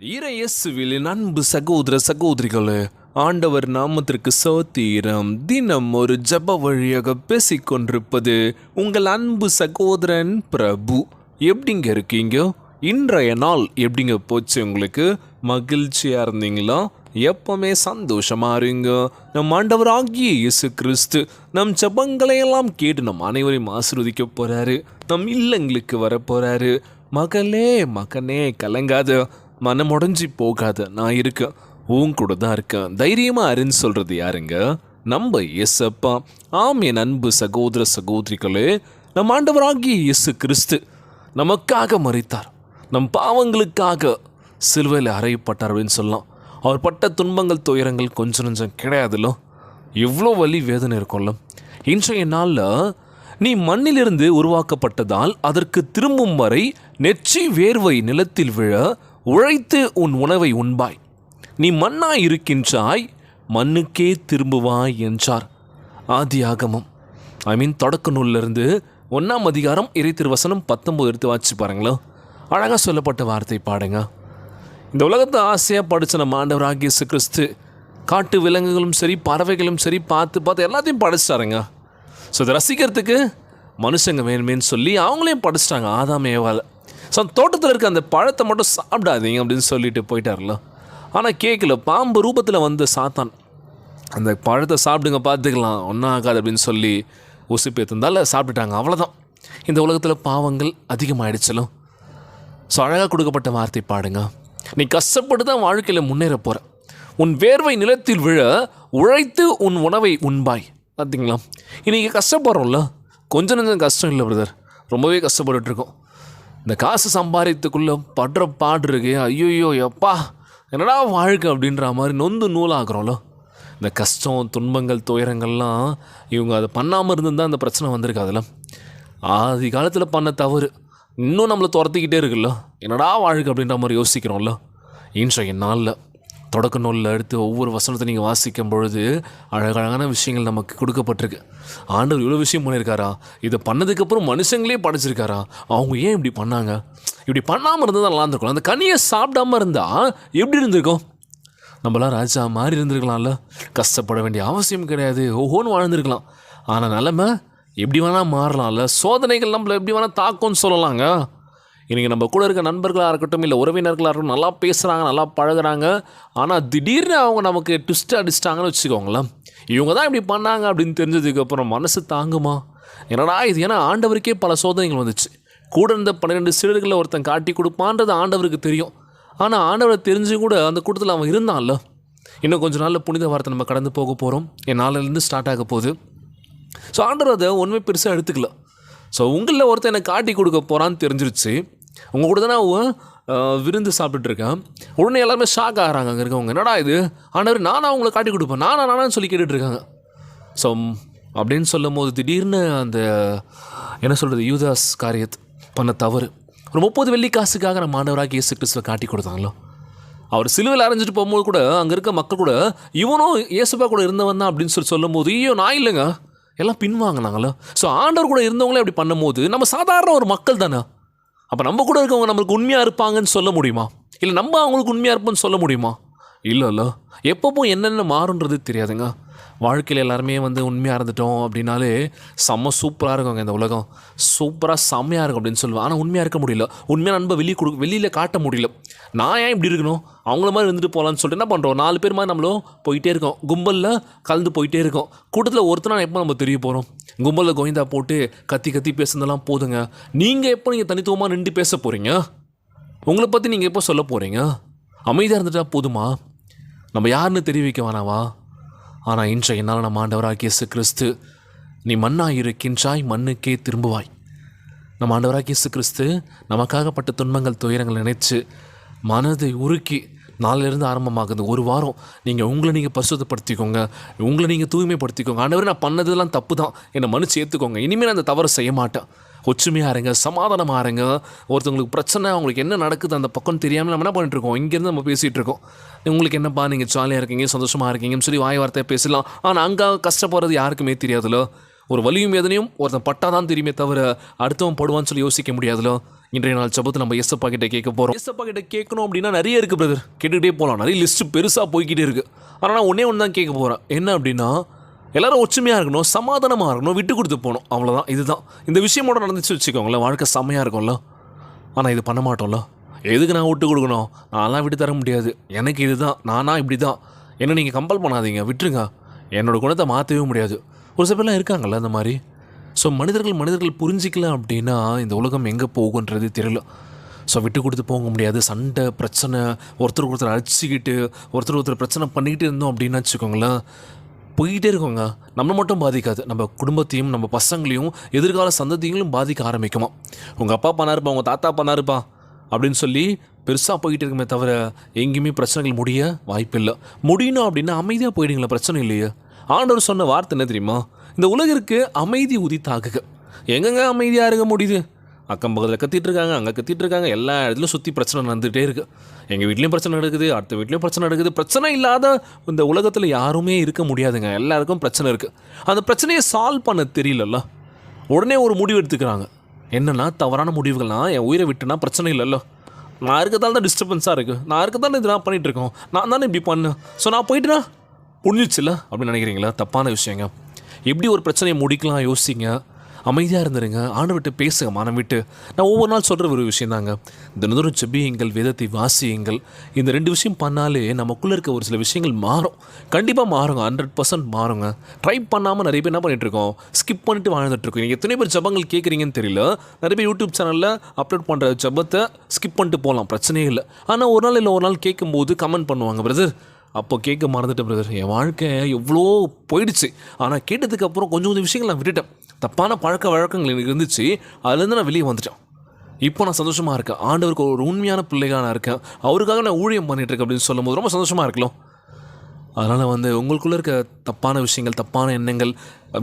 இறையேசுவில் அன்பு சகோதர சகோதரிகளே ஆண்டவர் நாமத்திற்கு சோத்தீரம். தினம் ஒரு ஜப வழியாக பேசிக்கொண்டிருப்பது உங்கள் அன்பு சகோதரன் பிரபு. எப்படிங்க இருக்கீங்க? இன்றைய நாள் எப்படிங்க போச்சு உங்களுக்கு? மகிழ்ச்சியாக இருந்தீங்களா? எப்பவுமே சந்தோஷமா இருங்க. நம் ஆண்டவர் ஆகிய இயேசு கிறிஸ்து நம் ஜபங்களையெல்லாம் கேட்டு நம் அனைவரையும் ஆசிர்வதிக்க போறாரு. நம் இல்லங்களுக்கு வர போறாரு. மகளே மகனே கலங்காத மனமுடைஞ்சி போகாத நான் இருக்கேன் உன் கூட தான் இருக்கேன். தைரியமா அறிஞ்சு சொல்றது யாருங்க? நம்ம எஸ்அப்பா ஆம் என் அன்பு சகோதர சகோதரிகளே நம் ஆண்டவராகிய இயேசு கிறிஸ்து நமக்காக மறித்தார் நம் பாவங்களுக்காக சிலுவையில் அறையப்பட்டார் அப்படின்னு சொல்லலாம். அவர் பட்ட துன்பங்கள் துயரங்கள் கொஞ்சம் கொஞ்சம் கிடையாதுல்ல. எவ்வளோ வலி வேதனை இருக்கும்ல. இன்றைய நாளில் நீ மண்ணிலிருந்து உருவாக்கப்பட்டதால் அதற்கு திரும்பும் வரை நெற்றி வேர்வை நிலத்தில் விழ உழைத்து உன் உணவை உண்பாய். நீ மண்ணாய் இருக்கின்றாய் மண்ணுக்கே திரும்புவாய் என்றார். ஆதி ஆகமம். ஐ மீன் தொடக்க நூலிலிருந்து ஒன்றாம் அதிகாரம் இறை திருவசனம் பத்தொம்போது எடுத்து வாச்சு பாருங்களேன். அழகாக சொல்லப்பட்ட வார்த்தை பாடுங்க. இந்த உலகத்தை ஆசையாக படித்த நம்ம ஆண்டவர் ஆகியசு கிறிஸ்து காட்டு விலங்குகளும் சரி பறவைகளும் சரி பார்த்து பார்த்து எல்லாத்தையும் படைச்சிட்டாருங்க ஸோ இதை ரசிக்கிறதுக்கு மனுஷங்க வேணுமேன்னு சொல்லி அவங்களையும் படைச்சிட்டாங்க. ஆதாம் ஸோ அந்த தோட்டத்தில் இருக்க அந்த பழத்தை மட்டும் சாப்பிடாதீங்க அப்படின்னு சொல்லிட்டு போயிட்டார்ல. ஆனால் கேட்கல பாம்பு ரூபத்தில் வந்து சாத்தான். அந்த பழத்தை சாப்பிடுங்க பார்த்துக்கலாம் ஒன்றும் ஆகாது அப்படின்னு சொல்லி உசுப்பு ஏற்றுந்தால சாப்பிட்டுட்டாங்க அவ்வளோதான் இந்த உலகத்தில் பாவங்கள் அதிகமாகிடுச்சலும் ஸோ அழகாக கொடுக்கப்பட்ட வார்த்தை பாடுங்க. நீ கஷ்டப்பட்டு தான் வாழ்க்கையில் முன்னேற போகிற உன் வேர்வை நிலத்தில் விழ உழைத்து உன் உணவை உண்பாய். பார்த்தீங்களா இன்றைக்கி கஷ்டப்படுறோம்ல. கொஞ்சம் நஞ்சம் கஷ்டம் இல்லை பிரதர் ரொம்பவே கஷ்டப்பட்டுட்டு இருக்கோம். இந்த காசு சம்பாதித்துக்குள்ளே படுற பாடு இருக்கு. ஐயோயோ எப்பா என்னடா வாழ்க்கை அப்படின்ற மாதிரி நொந்து நூலாகிறோம்ல இந்த கஷ்டம் துன்பங்கள் துயரங்கள்லாம் இவங்க அதை பண்ணாமல் இருந்துருந்தால் அந்த பிரச்சனை வந்திருக்காதுல்ல. ஆதி காலத்தில் பண்ண தவறு இன்னும் நம்மளை துரத்திக்கிட்டே இருக்குல்ல. என்னடா வாழ்க்கை அப்படின்ற மாதிரி யோசிக்கிறோம்ல. இன்றைய நாளில் தொடக்க நூலில் எடுத்து ஒவ்வொரு வசனத்தை நீங்கள் வாசிக்கும் பொழுது அழகழகான விஷயங்கள் நமக்கு கொடுக்கப்பட்டிருக்கு. ஆண்டவர் இவ்வளோ விஷயம் பண்ணியிருக்காரா? இதை பண்ணதுக்கப்புறம் மனுஷங்களே படைச்சிருக்காரா? அவங்க ஏன் இப்படி பண்ணாங்க? இப்படி பண்ணாமல் இருந்தால் நல்லா இருந்திருக்கும். அந்த கனியை சாப்பிடாம இருந்தால் எப்படி இருந்திருக்கும்? நம்மளாம் ராஜா மாதிரி இருந்திருக்கலாம்ல. கஷ்டப்பட வேண்டிய அவசியம் கிடையாது. ஓஹோன்னு வாழ்ந்துருக்கலாம். ஆனால் நிலமை எப்படி வேணால் மாறலாம்ல. சோதனைகள் நம்மளை எப்படி வேணால் தாக்கும்னு சொல்லலாங்க. இன்றைக்கி நம்ம கூட இருக்க நண்பர்களாக இருக்கட்டும் இல்லை உறவினர்களாக இருக்கட்டும் நல்லா பேசுகிறாங்க நல்லா பழகுறாங்க. ஆனால் திடீர்னு அவங்க நமக்கு ட்விஸ்ட் அடிச்சிட்டாங்கன்னு வச்சுக்கோங்களேன். இவங்க தான் இப்படி பண்ணாங்க அப்படின்னு தெரிஞ்சதுக்கப்புறம் மனசு தாங்குமா? என்னடா இது? ஏன்னா ஆண்டவருக்கே பல சோதனைகள் வந்துச்சு. கூட இருந்த பன்னிரெண்டு சீடர்களில் ஒருத்தன் காட்டி கொடுப்பான்றது ஆண்டவருக்கு தெரியும். ஆனால் ஆண்டவரை தெரிஞ்சு கூட அந்த கூட்டத்தில் அவன் இருந்தான்ல. இன்னும் கொஞ்ச நாளில் புனித வாரத்தை நம்ம கடந்து போக போகிறோம் என் நாளிலேருந்து ஸ்டார்ட் ஆக போகுது. ஸோ ஆண்டவர் அதை ஒன்றுமே பெருசாக எடுத்துக்கல. ஸோ உங்களில் ஒருத்தன் எனக்கு காட்டி கொடுக்க போகிறான்னு தெரிஞ்சிருச்சு. உங்கள் கூட தானே அவன் விருந்து சாப்பிட்டுருக்கேன் உடனே எல்லாருமே ஷாக் ஆகிறாங்க அங்கே இருக்கவங்க. என்னடா இது? ஆண்டவர் நானும் அவங்களை காட்டி கொடுப்பேன். நானா நானான்னு சொல்லி கேட்டுட்ருக்காங்க. ஸோ அப்படின்னு சொல்லும் போது திடீர்னு அந்த என்ன சொல்கிறது யூதாஸ் காரியத் பண்ண தவறு. ஒரு முப்பது வெள்ளி காசுக்காக நம்ம மாணவராக இயேசு கிறிஸ்துவை காட்டி கொடுத்தாங்களோ? அவர் சிலுவையில் அரைஞ்சிட்டு போகும்போது கூட அங்கே இருக்க மக்கள் கூட இவனும் இயேசுப்பா கூட இருந்தவன் தான் அப்படின்னு சொல்லி சொல்லும்போது ஐயோ நான் இல்லைங்க. எல்லாம் பின்வாங்கினாங்களோ? ஸோ ஆண்டவர் கூட இருந்தவங்களே அப்படி பண்ணும்போது நம்ம சாதாரண ஒரு மக்கள் தானே? அப்போ நம்ம கூட இருக்கவங்க நம்மளுக்கு உண்மையாக இருப்பாங்கன்னு சொல்ல முடியுமா? இல்லை நம்ம அவங்களுக்கு உண்மையாக இருப்போம்னு சொல்ல முடியுமா? இல்லைல்ல. எப்பப்போ என்னென்ன மாறுன்றது தெரியாதுங்க. வாழ்க்கையில் எல்லாருமே வந்து உண்மையாக இருந்துட்டோம் அப்படின்னாலே செம்ம சூப்பராக இருக்குங்க இந்த உலகம். சூப்பராக செம்மையாக இருக்கும் அப்படின்னு சொல்லுவேன். ஆனால் உண்மையாக இருக்க முடியல. உண்மையான அன்பை வெளியே கொடு வெளியில் காட்ட முடியல. நான் ஏன் இப்படி இருக்கணும்? அவங்கள மாதிரி இருந்துட்டு போகலான்னு சொல்லிட்டு என்ன பண்ணுறோம் நாலு பேர் மாதிரி நம்மளும் போயிட்டே இருக்கோம். கும்பலில் கலந்து போயிட்டே இருக்கோம். கூட்டத்தில் ஒருத்தனா எப்போ நம்ம தெரிய போகிறோம் கும்பலில் கோவிந்தா போட்டு கத்தி கத்தி பேசுனதெல்லாம் போதுங்க. நீங்கள் எப்போ நீங்கள் தனித்துவமாக நின்று பேச போகிறீங்க உங்களை பற்றி நீங்கள் எப்போ சொல்ல போகிறீங்க அமைதியாக இருந்துட்டால் போதுமா? நம்ம யாருன்னு தெரிவிக்க வேணாவா? ஆனால் இன்றைய நாள் நம்ம ஆண்டவராக இயேசு கிறிஸ்து நீ மண்ணாக இருக்கின்றாய் மண்ணுக்கே திரும்புவாய். நம்ம ஆண்டவராக இயேசு கிறிஸ்து நமக்காகப்பட்ட துன்பங்கள் துயரங்கள் நினைச்சு மனதை உருக்கி நாளிலிருந்து ஆரம்பமாகுது. ஒரு வாரம் நீங்கள் உங்களை நீங்கள் பரிசுத்தப்படுத்திக்கோங்க உங்களை நீங்கள் தூய்மைப்படுத்திக்கோங்க. ஆண்டவர் நான் பண்ணதெல்லாம் தப்பு தான் என்னை மன்னிச்சு ஏற்றுக்கோங்க இனிமேல் அந்த தவறு செய்ய மாட்டேன். ஒற்றுமையாக இருங்க சமாதானமாக இருங்க ஒருத்தவங்களுக்கு பிரச்சனை அவங்களுக்கு என்ன நடக்குது அந்த பக்கம் தெரியாமல் நம்ம என்ன பண்ணிட்டு இருக்கோம் இங்கேருந்து நம்ம பேசிகிட்டு இருக்கோம் உங்களுக்கு என்னப்பா நீங்கள் ஜாலியாக இருக்கீங்க சந்தோஷமாக இருக்கீங்கன்னு சொல்லி வாய் வார்த்தையாக பேசலாம். ஆனால் அங்கே கஷ்டப்படுறது யாருக்குமே தெரியாதுல்ல ஒரு வலியும் வேதனையும் ஒருத்தன் பட்டாதான் தெரியுமே தவிர அடுத்தவன் போடுவான்னு சொல்லி யோசிக்க முடியாதுல. இன்றைய நாள் சபத்து நம்ம எஸ்எப்பா கிட்ட கேட்க போகிறோம் எஸ்எப்பா கிட்ட கேட்கணும் அப்படின்னா நிறைய இருக்குது பிரதர் கேட்டுக்கிட்டே போகலாம் நிறைய லிஸ்ட்டு பெருசாக போய்கிட்டே இருக்குது ஆனால் நான் ஒன்றே ஒன்று தான் கேட்க போகிறேன் என்ன அப்படின்னா எல்லாரும் ஒற்றுமையாக இருக்கணும் சமாதானமாக இருக்கணும் விட்டு கொடுத்து போகணும். அவ்வளோதான் இதுதான். இந்த விஷயமோட நடந்துச்சு வச்சுக்கோங்களேன். வாழ்க்கை செம்மையாக இருக்கும்ல. ஆனால் இது பண்ண மாட்டோம்ல. எதுக்கு நான் விட்டு கொடுக்கணும்? நான்லாம் விட்டு தர முடியாது. எனக்கு இதுதான். நானா இப்படி தான் என்ன நீங்கள் கம்பல் பண்ணாதீங்க. விட்டுருங்க. என்னோடய குணத்தை மாற்றவே முடியாது. ஒரு சில பேர்லாம் இருக்காங்கல்ல அந்த மாதிரி. ஸோ மனிதர்கள் மனிதர்கள் புரிஞ்சிக்கல அப்படின்னா இந்த உலகம் எங்கே போகுன்றது தெரியல. ஸோ விட்டு கொடுத்து போக முடியாது. சண்டை பிரச்சனை ஒருத்தருக்கு ஒருத்தர் அடிச்சுக்கிட்டு ஒருத்தர் ஒருத்தர் பிரச்சனை பண்ணிக்கிட்டு இருந்தோம் அப்படின்னு வச்சுக்கோங்களேன். போய்கிட்டே இருக்கோங்க. நம்ம மட்டும் பாதிக்காது. நம்ம குடும்பத்தையும் நம்ம பசங்களையும் எதிர்கால சந்ததிகளும் பாதிக்க ஆரம்பிக்குமா? உங்கள் அப்பா பண்ணாருப்பா உங்கள் தாத்தா பண்ணாருப்பா அப்படின்னு சொல்லி பெருசாக போய்கிட்டு இருக்குமே தவிர எங்கேயுமே பிரச்சனைகள் முடிய வாய்ப்பில்லை. முடியணும் அப்படின்னா அமைதியாக போயிடுங்களா பிரச்சனை இல்லையே. ஆண்டவர் சொன்ன வார்த்தை என்ன தெரியுமா? இந்த உலகிற்கு அமைதி உதித்தாகுக. எங்கெங்க அமைதியாக இருக்க முடியுது? அக்கம் பக்கத்தில் கத்திட்டு இருக்காங்க அங்கே கத்திட்டு இருக்காங்க எல்லா இடத்துலையும் சுற்றி பிரச்சனை நடந்துகிட்டே இருக்குது எங்கள் வீட்லேயும் பிரச்சனை நடக்குது அடுத்த வீட்லேயும் பிரச்சனை நடக்குது. பிரச்சனை இல்லாத இந்த உலகத்தில் யாருமே இருக்க முடியாதுங்க. எல்லாருக்கும் பிரச்சனை இருக்குது அந்த பிரச்சனையை சால்வ் பண்ண தெரியலல்ல. உடனே ஒரு முடிவு எடுத்துக்கிறாங்க. என்னென்னா தவறான முடிவுகள்னா என் உயிரை விட்டுனா பிரச்சனை இல்லைல்ல. நான் இருக்கதால தான் டிஸ்டர்பன்ஸாக இருக்குது நான் இருக்கதால இது நான் பண்ணிகிட்டு இருக்கோம். நான் தானே இப்படி பண்ணேன். ஸோ நான் போயிட்டுனா? புரிஞ்சிச்சுல அப்படின்னு நினைக்கிறீங்களா? தப்பான விஷயங்க. எப்படி ஒரு பிரச்சனையை முடிக்கலாம் யோசிங்க. அமைதியாக இருந்துருங்க. ஆண்டு விட்டு பேசுங்க மனம் விட்டு. நான் ஒவ்வொரு நாள் சொல்கிற ஒரு விஷயம் தாங்க தினந்தோறும் செபியுங்கள் வேதத்தை வாசியுங்கள். இந்த ரெண்டு விஷயம் பண்ணாலே நமக்குள்ளே இருக்க ஒரு சில விஷயங்கள் மாறும். கண்டிப்பாக மாறுங்க ஹண்ட்ரட் பர்சன்ட் மாறுங்க. ட்ரை பண்ணாமல் நிறைய பேர் என்ன பண்ணிட்டு இருக்கோம்? ஸ்கிப் பண்ணிட்டு வாழ்ந்துட்டுருக்கோம் நீங்கள் எத்தனை பேர் ஜபங்கள் கேட்குறீங்கன்னு தெரியல. நிறைய பேர் யூடியூப் சேனலில் அப்லோட் பண்ணுற ஜபத்தை ஸ்கிப் பண்ணிட்டு போகலாம் பிரச்சனையே இல்லை. ஆனால் ஒரு நாள் இல்லை ஒரு நாள் கேட்கும்போது கமெண்ட் பண்ணுவாங்க பிரதர் அப்போ கேட்க மறந்துட்டேன் பிரதர் என் வாழ்க்கை எவ்வளோ போயிடுச்சு. ஆனால் கேட்டதுக்கப்புறம் கொஞ்சம் கொஞ்சம் விஷயங்கள் நான் விட்டுட்டேன். தப்பான பழக்க வழக்கங்கள் எனக்கு இருந்துச்சு. அதுலேருந்து நான் வெளியே வந்துட்டேன். இப்போ நான் சந்தோஷமாக இருக்கேன். ஆண்டவருக்கு ஒரு உண்மையான பிள்ளைகளாக நான் இருக்கேன். அவருக்காக நான் ஊழியம் பண்ணிகிட்ருக்கேன் அப்படின்னு சொல்லும்போது ரொம்ப சந்தோஷமாக இருக்கலாம். அதனால் வந்து உங்களுக்குள்ளே இருக்க தப்பான விஷயங்கள் தப்பான எண்ணங்கள்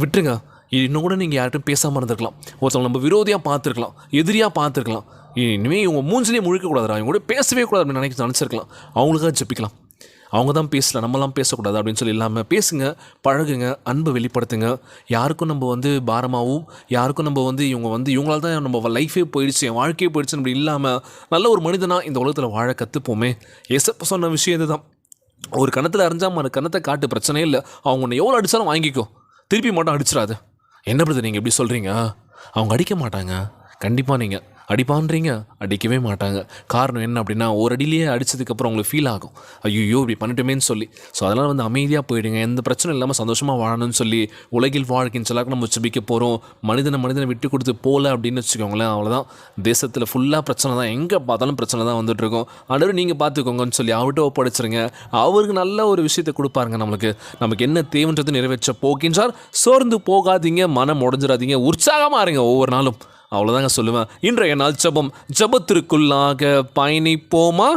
விட்டுருங்க. இன்னும் கூட நீங்கள் யார்கிட்டும் பேசாமல் இருந்திருக்கலாம். ஒருத்தவங்க நம்ம விரோதியாக பார்த்துருக்கலாம். எதிரியாக பார்த்துருக்கலாம். இனிமேல் இவங்க மூஞ்சிலே முழிக்கக்கூடாதுடா இவங்க கூட பேசவே கூடாது அப்படின்னு நினைக்க நினச்சிருக்கலாம். அவங்களுக்காக ஜெபிக்கலாம். அவங்க தான் பேசல நம்மலாம் பேசக்கூடாது அப்படின்னு சொல்லி இல்லாமல் பேசுங்க பழகுங்க அன்பை வெளிப்படுத்துங்க. யாருக்கும் நம்ம வந்து பாரமாகவும் யாருக்கும் நம்ம வந்து இவங்க வந்து இவங்களால தான் நம்ம லைஃபே போயிடுச்சு என் வாழ்க்கையே போயிடுச்சு அப்படி இல்லாமல் நல்ல ஒரு மனிதனாக இந்த உலகத்தில் வாழ கற்றுப்போமே எசப்ப சொன்ன விஷயம் இதுதான். ஒரு கணத்தில் அறிஞ்சாமல் அந்த கணத்தை காட்டு பிரச்சனையே இல்லை. அவங்க உன்னை எவ்வளோ அடித்தாலும் வாங்கிக்கோ. திருப்பி மட்டும் அடிச்சிடாது. என்ன பிரதர் நீங்கள் எப்படி சொல்கிறீங்க அவங்க அடிக்க மாட்டாங்க. கண்டிப்பாக நீங்கள் அடிப்பான்றீங்க? அடிக்கவே மாட்டாங்க. காரணம் என்ன அப்படின்னா ஒரு அடியிலேயே அடித்ததுக்கப்புறம் உங்களுக்கு ஃபீல் ஆகும். ஐயோ இப்படி பண்ணிட்டோமேன்னு சொல்லி. ஸோ அதனால் வந்து அமைதியாக போயிடுங்க. எந்த பிரச்சனை இல்லாமல் சந்தோஷமாக வாழணும்னு சொல்லி உலகில் வாழ்க்கைன்னு சொல்லாக்க நம்ம ஜெபிக்க போகிறோம் மனிதனை மனிதனை விட்டு கொடுத்து போகல அப்படின்னு வச்சுக்கோங்களேன் அவ்வளோதான் தேசத்தில் ஃபுல்லாக பிரச்சனை தான். எங்கே பார்த்தாலும் பிரச்சனை தான் வந்துட்டு இருக்கும். நீங்கள் பார்த்துக்கோங்கன்னு சொல்லி அவர்கிட்ட ஒப்படைச்சிருங்க. அவருக்கு நல்ல ஒரு விஷயத்தை கொடுப்பாருங்க நம்மளுக்கு. நமக்கு என்ன தேவைன்றது நிறைவேற்ற போகின்றார் சோர்ந்து போகாதீங்க. மனம் உடஞ்சிடாதீங்க. உற்சாகமாக இருங்க ஒவ்வொரு நாளும். அவ்வளோதாங்க சொல்லுவேன். இன்றைய நாள் ஜெபம். ஜெபத்திற்குள்ளாக பயணிப்போமா?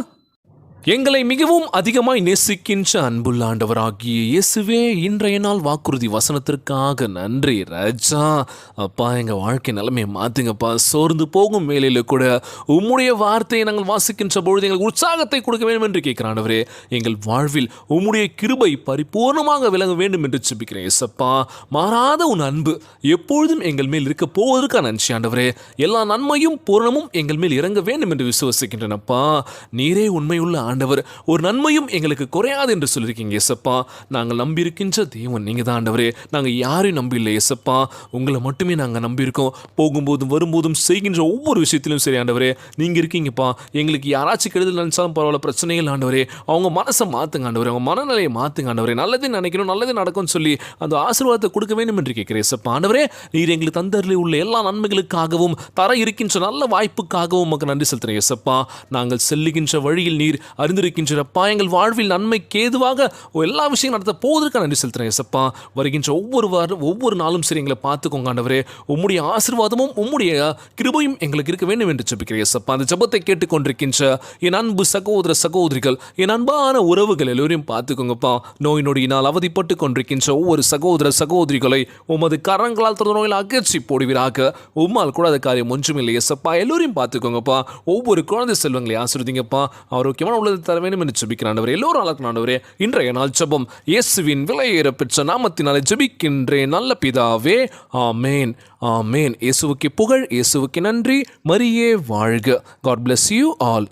எங்களை மிகவும் அதிகமாய் நேசிக்கின்ற அன்புள்ள ஆண்டவராகிய இயேசுவே இன்றைய நாள் வாக்குறுதி வசனத்திற்காக நன்றி ராஜா. அப்பா எங்கள் வாழ்க்கை நிலைமையை மாற்றுங்கப்பா சோர்ந்து போகும் வேலையில் கூட உம்முடைய வார்த்தையை நாங்கள் வாசிக்கின்ற பொழுது எங்களுக்கு உற்சாகத்தை கொடுக்க வேண்டும் என்று கேட்கிறான் ஆண்டவரே. எங்கள் வாழ்வில் உம்முடைய கிருபை பரிபூர்ணமாக விளங்க வேண்டும் என்று சிப்பிக்கிறேன் எசப்பா மாறாத உன் அன்பு எப்பொழுதும் எங்கள் மேல் இருக்க போவதற்கான நன்றி ஆண்டவரே. எல்லா நன்மையும் பூரணமும் எங்கள் மேல் இறங்க வேண்டும் என்று விசுவசிக்கின்றனப்பா. நீரே உண்மையுள்ள ஆண்டவர். ஒரு நன்மையும் எங்களுக்கு குறையாது என்று சொல்லியிருக்கீங்க எசப்பா நாங்கள் நம்பியிருக்கின்ற தேவன் நீங்கள் தான் ஆண்டவரே. நாங்கள் யாரையும் நம்பியில்லை எசப்பா உங்களை மட்டுமே நாங்கள் நம்பியிருக்கோம். போகும்போதும் வரும்போதும் செய்கின்ற ஒவ்வொரு விஷயத்திலும் சரி ஆண்டவரே. நீங்கள் இருக்கீங்கப்பா. எங்களுக்கு யாராச்சும் கெடுதல் நினச்சாலும் பரவாயில்ல பிரச்சனைகள் ஆண்டவரே. அவங்க மனசை மாற்றுங்க ஆண்டவரே. அவங்க மனநிலையை மாற்றுங்க ஆண்டவரே. நல்லதே நினைக்கணும் நல்லதே நடக்கும்னு சொல்லி அந்த ஆசீர்வாதத்தை கொடுக்க வேண்டும் என்று கேட்கிறேன் எசப்பா ஆண்டவரே நீர் எங்களுக்கு தந்தரில் உள்ள எல்லா நன்மைகளுக்காகவும் தர இருக்கின்ற நல்ல வாய்ப்புக்காகவும் உமக்கு நன்றி செலுத்துகிறேன் எசப்பா நாங்கள் செல்லுகின்ற வழியில் நீர் அறிந்திருக்கின்ற பாயங்கள் வாழ்வில் நன்மைக்கு ஏதுவாக எல்லா விஷயம் நடத்த போவதற்கு நன்றி செலுத்துகிறேன் எசப்பா வருகின்ற ஒவ்வொரு வாரம் ஒவ்வொரு நாளும் சரி எங்களை பார்த்துக்கோங்க ஆண்டவரே. உம்முடைய ஆசீர்வாதமும் உம்முடைய கிருபையும் எங்களுக்கு இருக்க வேண்டும் என்று ஜெபிக்கிறேன் எசப்பா அந்த ஜெபத்தை கேட்டுக்கொண்டிருக்கின்ற என் அன்பு சகோதர சகோதரிகள் என் அன்பான உறவுகள் எல்லோரையும் பார்த்துக்கோங்கப்பா. நோய் நொடியினால் அவதிப்பட்டு கொண்டிருக்கின்ற ஒவ்வொரு சகோதர சகோதரிகளை உமது கரங்களால் தொடர் நோயில் அகற்றி போடுவீராக. உம்மால் கூடாத காரியம் ஒன்றுமில்லை எசப்பா எல்லோரையும் பார்த்துக்கோங்கப்பா. ஒவ்வொரு குழந்தை செல்வங்களை ஆசிர்வதிங்கப்பா. ஆரோக்கியமான நம்மளது பொழுது தர வேண்டும் என்று ஜெபிக்கிறேன் ஆண்டவரே. எல்லோரும் அழகு ஆண்டவரே. இன்றைய நாள் ஜெபம் இயேசுவின் விலையேற பெற்ற நாமத்தினாலே ஜெபிக்கின்றேன். நல்ல பிதாவே ஆமேன் ஆமேன். இயேசுவுக்கு புகழ் இயேசுவுக்கு நன்றி. மரியே வாழ்க. God bless you all